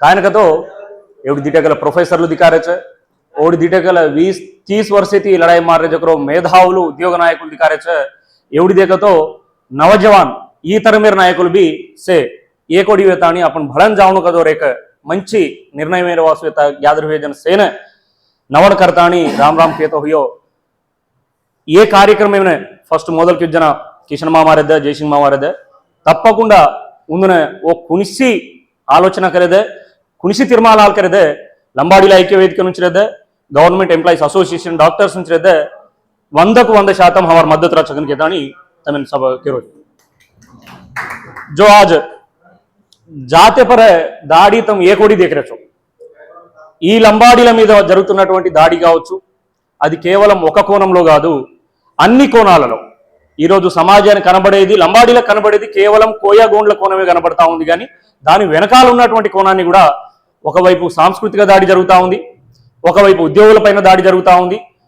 કારણ કે તો એવડી દીટે ગયેલા પ્રોફેસરલું ધિકારે છે ઓવડી દીટે ગયેલા વીસ ત્રીસ વર્ષેથી લડાઈ મારે ચક્રો మేధావులు ఉద్యోగ నాయకులు ధికారే છે એવડી દેખતો నవజవాన్ ఈ తరం మీరు నాయకులు బి సే ఏకోడి వేతాని అప్పుడు భళం జావను కదో రేక మంచి నిర్ణయమైన వాసువేత యాదృవేజన సేన నవణకర్తాని రామ్ రామ్ కేతో హుయో ఏ కార్యక్రమం ఫస్ట్ మొదలుకిజ్జన కిషన్ మామారెద్ద జయసింగ్ మామారెద్ద తప్పకుండా ఉందిన ఓ కునిసి ఆలోచన కలిదే ಕುಣಿಸಿ ತೀರ್ಮಾನ ಆಲ್ಕರಿದೆ ಲಂಬಾಡಿಲ నుంచి ವೇದಿಕೆ గవర్నమెంట్ ఎంప్లాయీస్ అసోసియేషన్ డాక్టర్స్ నుంచి ನುಂಚಿರದೆ వందకు వంద శాతం హవర్ మద్దతు రక్షకన్ కేదాని తమిళ సభ కేరోజు. జో ఆజ్ జాతి పర దాడి తమ ఏ కోడి దేకరచు. ఈ లంబాడీల మీద జరుగుతున్నటువంటి దాడి కావచ్చు అది కేవలం ఒక కోణంలో కాదు అన్ని కోణాలలో. ఈరోజు సమాజానికి కనబడేది లంబాడీలకు కనబడేది కేవలం కోయాగోండ్ల కోణమే కనబడతా ఉంది కానీ దాని వెనకాల ఉన్నటువంటి కోణాన్ని కూడా ఒకవైపు సాంస్కృతిక దాడి జరుగుతూ ఉంది ఒకవైపు ఉద్యోగులపైన దాడి జరుగుతూ ఉంది